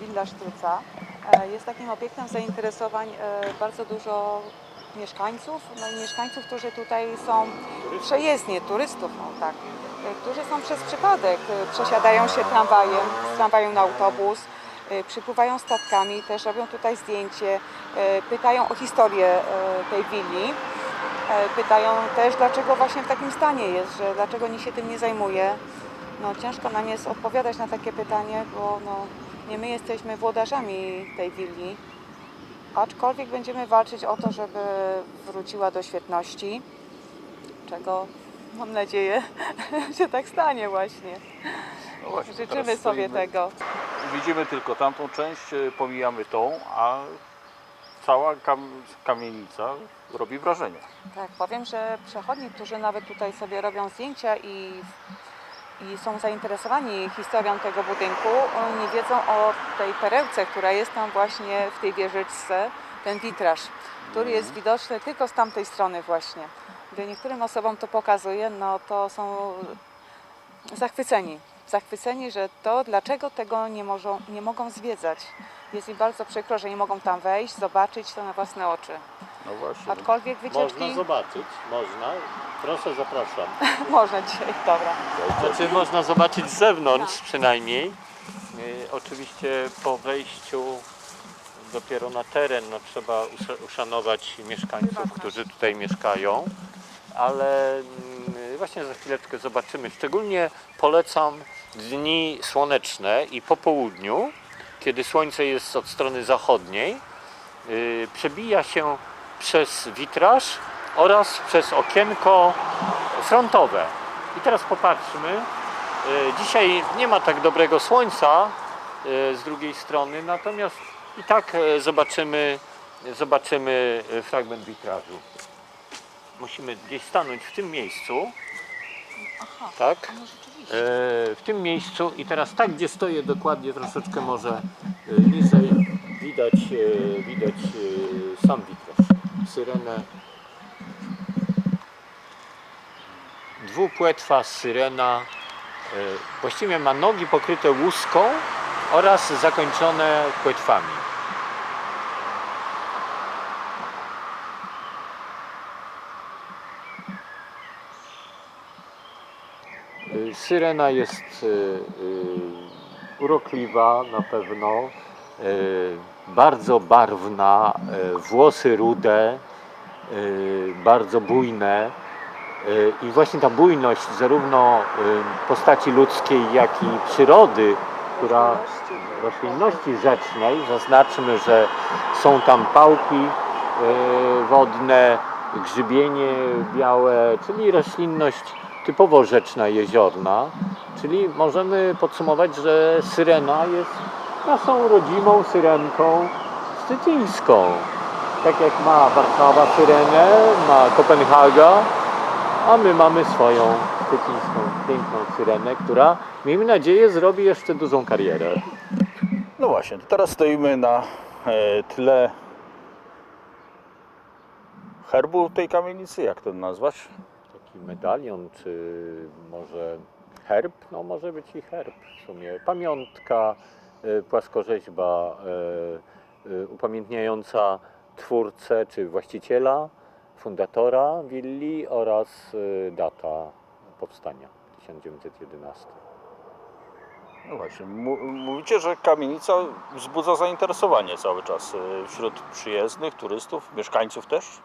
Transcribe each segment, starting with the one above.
Willa, Sztruca e, jest takim obiektem zainteresowań e, bardzo dużo mieszkańców, no i mieszkańców, którzy tutaj są przejezdnie, turystów, no tak, e, którzy są przez przypadek, przesiadają się tramwajem, z tramwaju na autobus, przypływają statkami, też robią tutaj zdjęcie, pytają o historię tej willi. Pytają też, dlaczego właśnie w takim stanie jest, że dlaczego nikt się tym nie zajmuje. No, ciężko nam jest odpowiadać na takie pytanie, bo no, nie my jesteśmy włodarzami tej willi, aczkolwiek będziemy walczyć o to, żeby wróciła do świetności, czego mam nadzieję, że tak stanie właśnie. No właśnie, Życzymy sobie tego. Widzimy tylko tamtą część, e, pomijamy tą, a cała kam kamienica robi wrażenie. Tak, powiem, że przechodni, którzy nawet tutaj sobie robią zdjęcia i, i są zainteresowani historią tego budynku, oni wiedzą o tej perełce, która jest tam właśnie w tej wieżyczce, ten witraż, który jest widoczny tylko z tamtej strony właśnie. Gdy niektórym osobom to pokazuje, no to są zachwyceni. Zachwyceni, że to dlaczego tego nie, możą, nie mogą zwiedzać. Jest im bardzo przykro, że nie mogą tam wejść, zobaczyć to na własne oczy. No właśnie. Aczkolwiek wycieczki Można zobaczyć, można. Proszę, zapraszam. można dzisiaj, dobra. Znaczy można zobaczyć z zewnątrz przynajmniej. Y, oczywiście po wejściu dopiero na teren no, trzeba usza- uszanować mieszkańców, Prywatność. którzy tutaj mieszkają. Ale mm, właśnie za chwileczkę zobaczymy. Szczególnie polecam dni słoneczne i po południu, kiedy słońce jest od strony zachodniej, y, przebija się przez witraż oraz przez okienko frontowe. I teraz popatrzmy. Y, Dzisiaj nie ma tak dobrego słońca y, z drugiej strony, natomiast i tak y, zobaczymy, zobaczymy fragment witrażu. Musimy gdzieś stanąć w tym miejscu. Aha, Tak? no. E, w tym miejscu i teraz tak, gdzie stoję dokładnie troszeczkę może e, niżej widać, e, widać e, sam witraż, syrenę. Dwupłetwa syrena, e, właściwie ma nogi pokryte łuską oraz zakończone płetwami. Y, Syrena jest y, urokliwa na pewno, bardzo barwna, włosy rude, bardzo bujne. Y, I właśnie ta bujność zarówno y, postaci ludzkiej, jak i przyrody, która roślinności rzecznej, zaznaczmy, że są tam pałki y, wodne, grzybienie białe, czyli roślinność typowo rzeczna, jeziorna, czyli możemy podsumować, że syrena jest naszą rodzimą syrenką szczecińską. Tak jak ma Warszawa syrenę, ma Kopenhaga, a my mamy swoją szczecińską, piękną syrenę, która miejmy nadzieję zrobi jeszcze dużą karierę. No właśnie, to teraz stoimy na e, tle herbu tej kamienicy, jak to nazwać? Taki medalion, czy może herb? No może być i herb w sumie. Pamiątka, y, płaskorzeźba y, y, upamiętniająca twórcę czy właściciela, fundatora willi oraz y, data powstania 1911. No właśnie, mówicie, że kamienica wzbudza zainteresowanie cały czas e, wśród przyjezdnych, turystów, mieszkańców też?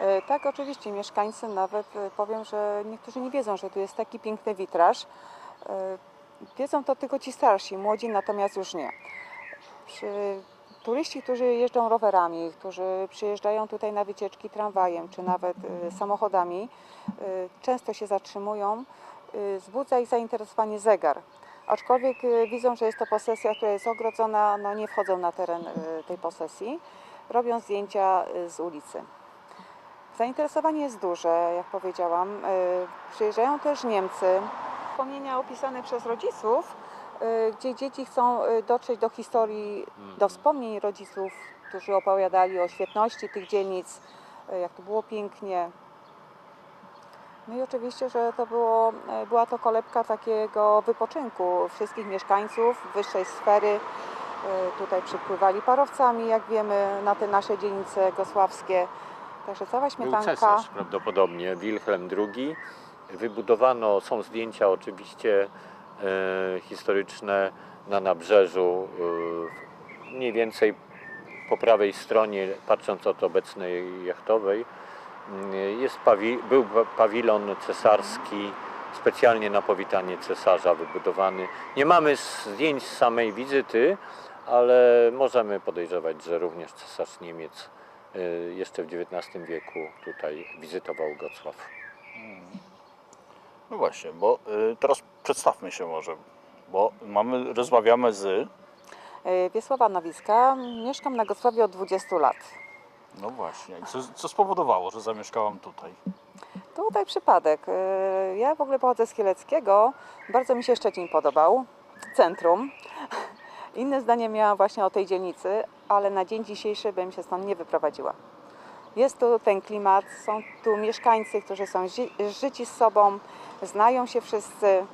E, Tak, oczywiście. Mieszkańcy nawet e, powiem, że niektórzy nie wiedzą, że tu jest taki piękny witraż. E, Wiedzą to tylko ci starsi, młodzi natomiast już nie. Przy, turyści, którzy jeżdżą rowerami, którzy przyjeżdżają tutaj na wycieczki tramwajem czy nawet e, samochodami, e, często się zatrzymują. E, Wzbudza ich zainteresowanie zegar. Aczkolwiek widzą, że jest to posesja, która jest ogrodzona, no nie wchodzą na teren tej posesji. Robią zdjęcia z ulicy. Zainteresowanie jest duże, jak powiedziałam. Y, Przyjeżdżają też Niemcy. Wspomnienia opisane przez rodziców, y, gdzie dzieci chcą y, dotrzeć do historii, do wspomnień rodziców, którzy opowiadali o świetności tych dzielnic, y, jak to było pięknie. No i oczywiście, że to było, była to kolebka takiego wypoczynku wszystkich mieszkańców wyższej sfery. Tutaj przypływali parowcami, jak wiemy, na te nasze dzielnice gosławskie. Także cała Był śmietanka. cesarz prawdopodobnie, Wilhelm II. Wybudowano, są zdjęcia oczywiście historyczne na nabrzeżu, e, mniej więcej po prawej stronie, patrząc od obecnej jachtowej, m, jest pawi- był pa- pawilon cesarski, specjalnie na powitanie cesarza wybudowany. Nie mamy zdjęć z samej wizyty, ale możemy podejrzewać, że również cesarz Niemiec y, jeszcze w XIX wieku tutaj wizytował Gocław. No właśnie, bo y, teraz przedstawmy się może, bo mamy, rozmawiamy z... E, Wiesława Nowiska. Mieszkam na Gosławie od 20 lat. No właśnie, co, co spowodowało, że zamieszkałam tutaj? Tutaj przypadek. E, Ja w ogóle pochodzę z Kieleckiego. Bardzo mi się Szczecin podobał. Centrum. Inne zdanie miałam właśnie o tej dzielnicy, ale na dzień dzisiejszy bym się stąd nie wyprowadziła. Jest tu ten klimat, są tu mieszkańcy, którzy są zi- życi z sobą, znają się wszyscy.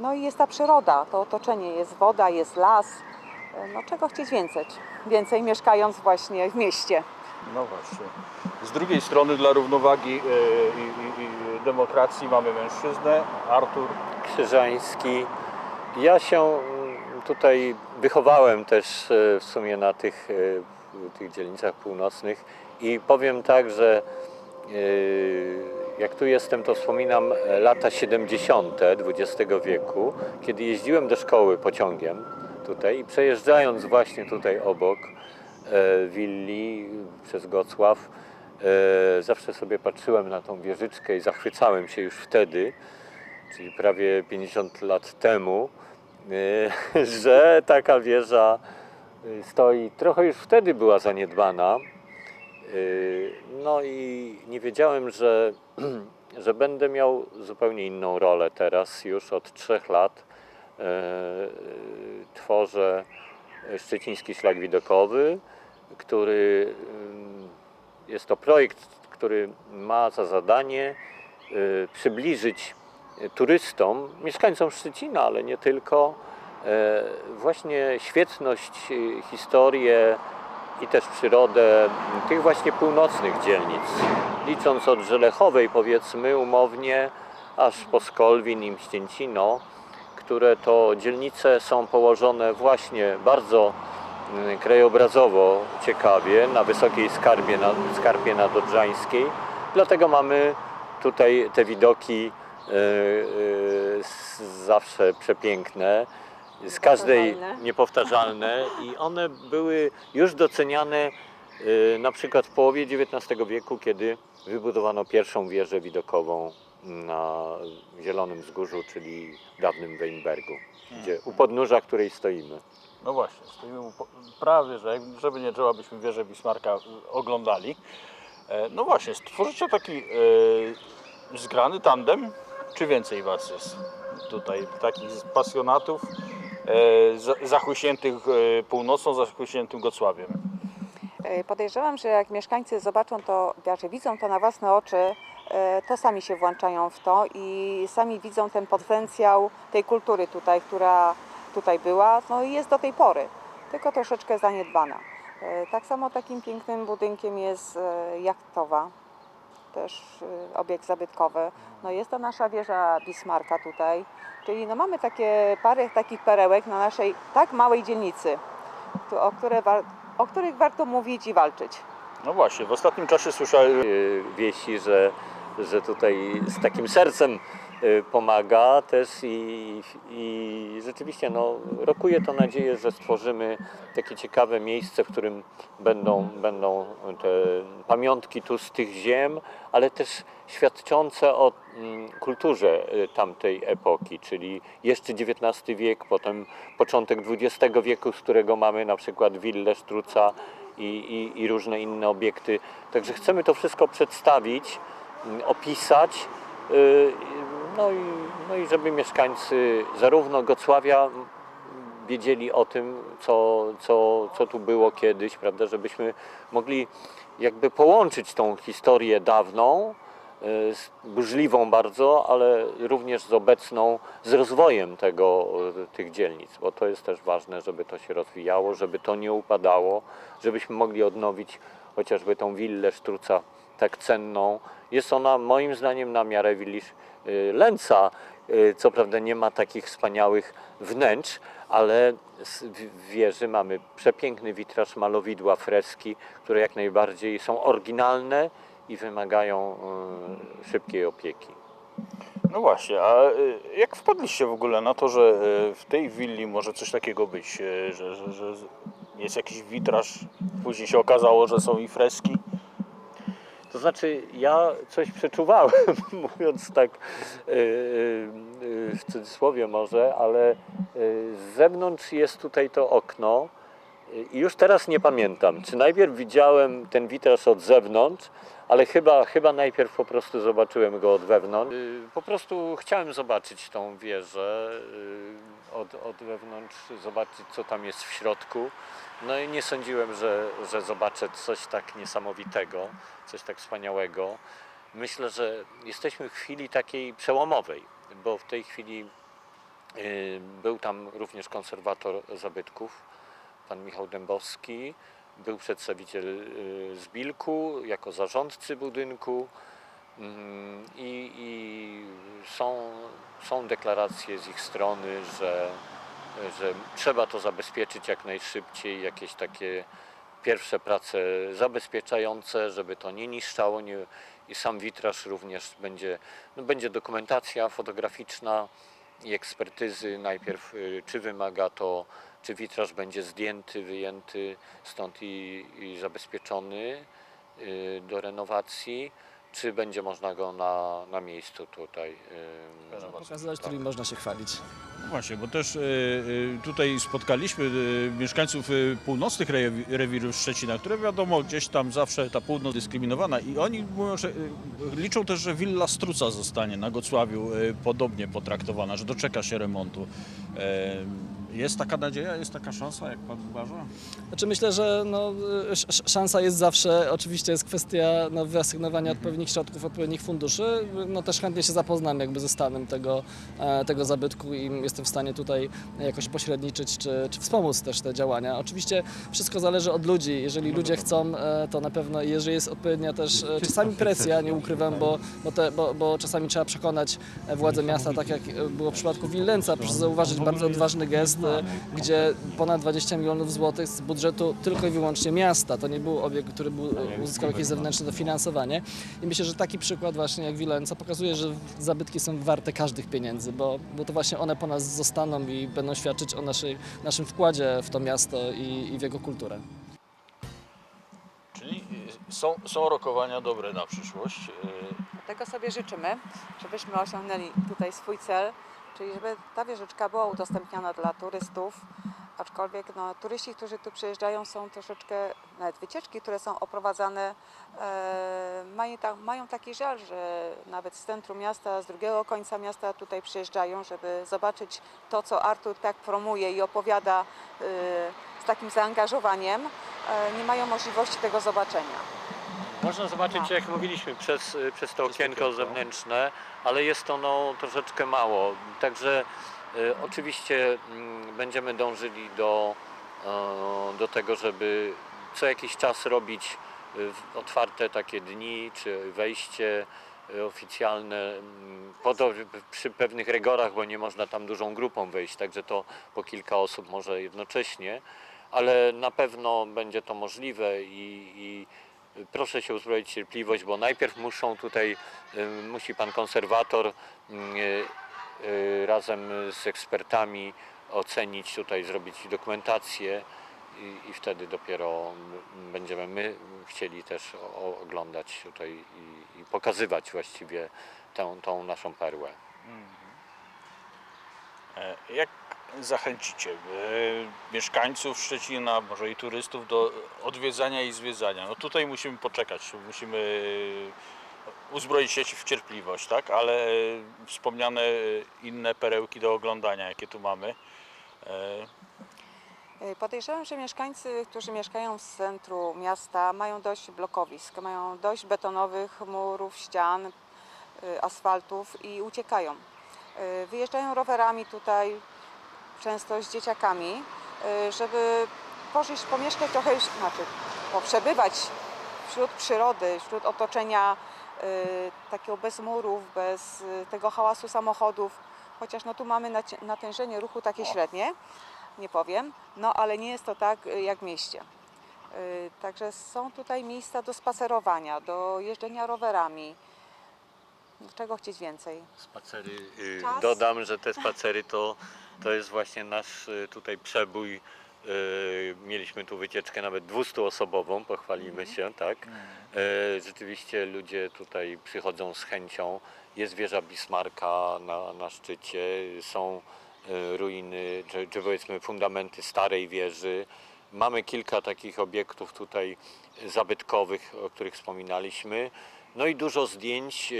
No i jest ta przyroda, to otoczenie, jest woda, jest las. E, No czego chcieć więcej? Więcej mieszkając właśnie w mieście. No właśnie. Z drugiej strony dla równowagi y, i, i, i demokracji mamy mężczyznę, Artur. Krzyżański. Ja się mm, tutaj wychowałem też e, w sumie na tych, e, tych dzielnicach północnych i powiem tak, że e, jak tu jestem, to wspominam e, lata 70. XX wieku, kiedy jeździłem do szkoły pociągiem tutaj i przejeżdżając właśnie tutaj obok e, willi przez Gocław, e, zawsze sobie patrzyłem na tą wieżyczkę i zachwycałem się już wtedy, czyli prawie 50 lat temu, że taka wieża stoi. Trochę już wtedy była zaniedbana. Y, No i nie wiedziałem, że, że będę miał zupełnie inną rolę teraz. Już od trzech lat y, tworzę Szczeciński Szlak Widokowy, który y, jest to projekt, który ma za zadanie przybliżyć turystom, mieszkańcom Szczecina, ale nie tylko, właśnie świetność, historię i też przyrodę tych właśnie północnych dzielnic. Licząc od Żelechowej, powiedzmy umownie, aż po Skolwin i Mścięcino, które to dzielnice są położone właśnie bardzo mm, krajobrazowo ciekawie na wysokiej skarbie, na, skarpie nadodrzańskiej. Dlatego mamy tutaj te widoki e, s- zawsze przepiękne, z każdej Niepowtarzalne. i one były już doceniane e, na przykład w połowie XIX wieku, kiedy wybudowano pierwszą wieżę widokową na Zielonym Wzgórzu, czyli dawnym Weinbergu, gdzie, u podnóża której stoimy. No właśnie, stoimy u po- prawie, że jak- żeby nie trzeba, byśmy wieżę Bismarka y, oglądali. E, No właśnie, stworzycie taki e, zgrany tandem, czy więcej was jest tutaj, takich pasjonatów e, za- zachłyśniętych e, północą, zachłyśniętym Gocławiem? E, Podejrzewam, że jak mieszkańcy zobaczą to, znaczy widzą to na własne oczy, to sami się włączają w to i sami widzą ten potencjał tej kultury tutaj, która tutaj była, no i jest do tej pory, tylko troszeczkę zaniedbana. Tak samo takim pięknym budynkiem jest jachtowa, też e, obiekt zabytkowy. No jest to nasza wieża Bismarka tutaj, czyli no mamy takie parę takich perełek na naszej tak małej dzielnicy, o, które o których warto mówić i walczyć. No właśnie, w ostatnim czasie słyszałem, y, wieści, że, że tutaj z takim sercem y, pomaga też i, i rzeczywiście no, rokuje to nadzieję, że stworzymy takie ciekawe miejsce, w którym będą, będą te pamiątki tu z tych ziem, ale też świadczące o mm, kulturze y, tamtej epoki, czyli jeszcze XIX wiek, potem początek XX wieku, z którego mamy na przykład willę Sztruca i, i, i różne inne obiekty. Także chcemy to wszystko przedstawić, mm, opisać, y, no i, no i żeby mieszkańcy zarówno Gocławia wiedzieli o tym, co, co, co tu było kiedyś, prawda, żebyśmy mogli jakby połączyć tą historię dawną e, burzliwą bardzo, ale również z obecną, z rozwojem tego, e, tych dzielnic, bo to jest też ważne, żeby to się rozwijało, żeby to nie upadało, żebyśmy mogli odnowić chociażby tą willę Sztruca tak cenną. Jest ona moim zdaniem na miarę willi y, Lęca. Y, Co prawda nie ma takich wspaniałych wnętrz, ale w wieży mamy przepiękny witraż, malowidła, freski, które jak najbardziej są oryginalne i wymagają y, szybkiej opieki. No właśnie, a jak wpadliście w ogóle na to, że w tej willi może coś takiego być, że, że, że jest jakiś witraż, później się okazało, że są i freski? To znaczy, ja coś przeczuwałem, mówiąc tak yy, yy, w cudzysłowie może, ale yy, z zewnątrz jest tutaj to okno i już teraz nie pamiętam, czy najpierw widziałem ten witraż od zewnątrz, ale chyba, chyba najpierw po prostu zobaczyłem go od wewnątrz. Po prostu chciałem zobaczyć tą wieżę od, od wewnątrz, zobaczyć co tam jest w środku. No i nie sądziłem, że, że zobaczę coś tak niesamowitego, coś tak wspaniałego. Myślę, że jesteśmy w chwili takiej przełomowej, bo w tej chwili y, był tam również konserwator zabytków, pan Michał Dębowski, był przedstawiciel y, z Bilku jako zarządcy budynku mm, i, i są, są deklaracje z ich strony, że że trzeba to zabezpieczyć jak najszybciej, jakieś takie pierwsze prace zabezpieczające, żeby to nie niszczało nie, i sam witraż również będzie, no będzie dokumentacja fotograficzna i ekspertyzy. Najpierw, y, czy wymaga to, czy witraż będzie zdjęty, wyjęty stąd i, i zabezpieczony y, do renowacji, czy będzie można go na, na miejscu tutaj y, Pokazać, którymi można się chwalić. No Właśnie, bo też y, y, tutaj spotkaliśmy y, mieszkańców y, północnych rewi- rewirów Szczecina, które wiadomo, gdzieś tam zawsze ta północ dyskryminowana i oni mówią, że y, liczą też, że willa Struca zostanie na Gocławiu y, podobnie potraktowana, że doczeka się remontu. Jest taka nadzieja, jest taka szansa, jak pan uważa? Znaczy myślę, że no, sz- sz- szansa jest zawsze, oczywiście jest kwestia no, wyasygnowania odpowiednich środków, odpowiednich funduszy. No też chętnie się zapoznam jakby ze stanem tego, e, tego zabytku i jestem w stanie tutaj jakoś pośredniczyć czy, czy wspomóc też te działania. Oczywiście wszystko zależy od ludzi. Jeżeli ludzie chcą, e, to na pewno, jeżeli jest odpowiednia też e, czasami presja, nie ukrywam, bo, bo, te, bo, bo czasami trzeba przekonać władze miasta, tak jak było w przypadku Willenca, proszę zauważyć bardzo odważny gest, gdzie ponad 20 milionów złotych z budżetu tylko i wyłącznie miasta. To nie był obiekt, który był, uzyskał jakieś zewnętrzne dofinansowanie. I myślę, że taki przykład właśnie jak Wilenca pokazuje, że zabytki są warte każdych pieniędzy, bo, bo to właśnie one po nas zostaną i będą świadczyć o naszej, naszym wkładzie w to miasto i, i w jego kulturę. Czyli y, są, są rokowania dobre na przyszłość. y, Tego sobie życzymy, żebyśmy osiągnęli tutaj swój cel, czyli żeby ta wieżyczka była udostępniana dla turystów, aczkolwiek no, turyści, którzy tu przyjeżdżają są troszeczkę, nawet wycieczki, które są oprowadzane, e, mają, ta, mają taki żal, że nawet z centrum miasta, z drugiego końca miasta tutaj przyjeżdżają, żeby zobaczyć to, co Artur tak promuje i opowiada e, z takim zaangażowaniem, e, nie mają możliwości tego zobaczenia. Można zobaczyć, jak mówiliśmy, przez, przez to okienko zewnętrzne, ale jest to no, troszeczkę mało. Także y, oczywiście mm, będziemy dążyli do, e, do tego, żeby co jakiś czas robić y, w- otwarte takie dni, czy wejście y, oficjalne mm, po to, żeby przy pewnych rygorach, bo nie można tam dużą grupą wejść, także to po kilka osób może jednocześnie, ale na pewno będzie to możliwe i, i proszę się uzbroić cierpliwość, bo najpierw muszą tutaj, y, musi pan konserwator y, y, razem z ekspertami ocenić tutaj, zrobić dokumentację i, i wtedy dopiero będziemy my chcieli też oglądać tutaj i, i pokazywać właściwie tę, tą naszą perłę. E, Jak zachęcicie e, mieszkańców Szczecina, może i turystów do odwiedzania i zwiedzania? No tutaj musimy poczekać, musimy e, uzbroić się w cierpliwość, tak? Ale e, wspomniane inne perełki do oglądania, jakie tu mamy. Podejrzewam, że mieszkańcy, którzy mieszkają w centrum miasta, mają dość blokowisk, mają dość betonowych murów, ścian, asfaltów i uciekają. Wyjeżdżają rowerami tutaj, często z dzieciakami, y, żeby pożyć, pomieszkać trochę, znaczy poprzebywać wśród przyrody, wśród otoczenia y, takiego bez murów, bez y, tego hałasu samochodów, chociaż no tu mamy natężenie ruchu takie średnie, nie powiem, no ale nie jest to tak jak w mieście. Także są tutaj miejsca do spacerowania, do jeżdżenia rowerami. Czego chcieć więcej? Spacery, Czas. dodam, że te spacery to, to jest właśnie nasz y, tutaj przebój. Y, Mieliśmy tu wycieczkę nawet 200-osobową, pochwalimy się, tak. Y, Rzeczywiście ludzie tutaj przychodzą z chęcią. Jest wieża Bismarka na, na szczycie, są ruiny, czy, czy powiedzmy fundamenty starej wieży. Mamy kilka takich obiektów tutaj zabytkowych, o których wspominaliśmy. No i dużo zdjęć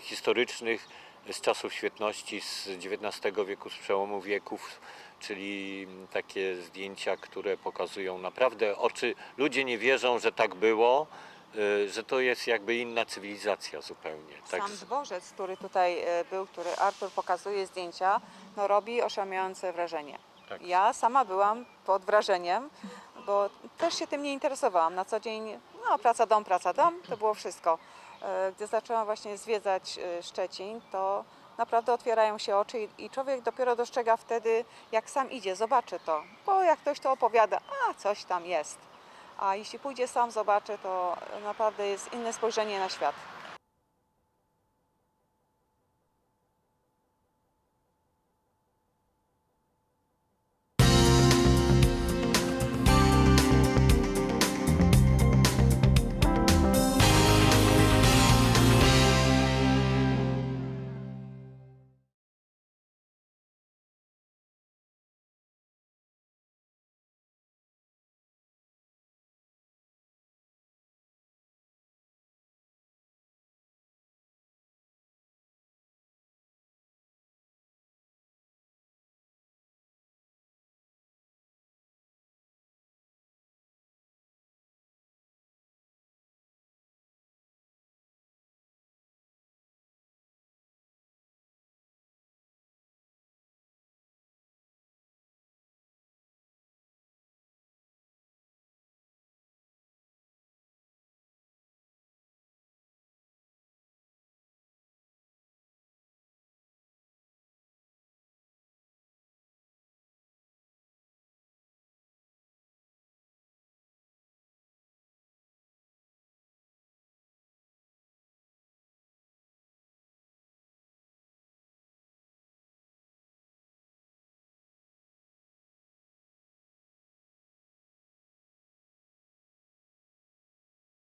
historycznych z czasów świetności z XIX wieku, z przełomu wieków, czyli takie zdjęcia, które pokazują naprawdę oczy. Ludzie nie wierzą, że tak było, y, że to jest jakby inna cywilizacja zupełnie. Tak Sam dworzec, który tutaj e, był, który Artur pokazuje zdjęcia, no robi oszałamiające wrażenie. Tak. Ja sama byłam pod wrażeniem, bo też się tym nie interesowałam. Na co dzień, no praca, dom, praca, dom, to było wszystko. E, Gdy zaczęłam właśnie zwiedzać e, Szczecin, to naprawdę otwierają się oczy i- i człowiek dopiero dostrzega wtedy, jak sam idzie, zobaczy to. Bo jak ktoś to opowiada, a coś tam jest. A jeśli pójdzie sam, zobaczy, to naprawdę jest inne spojrzenie na świat.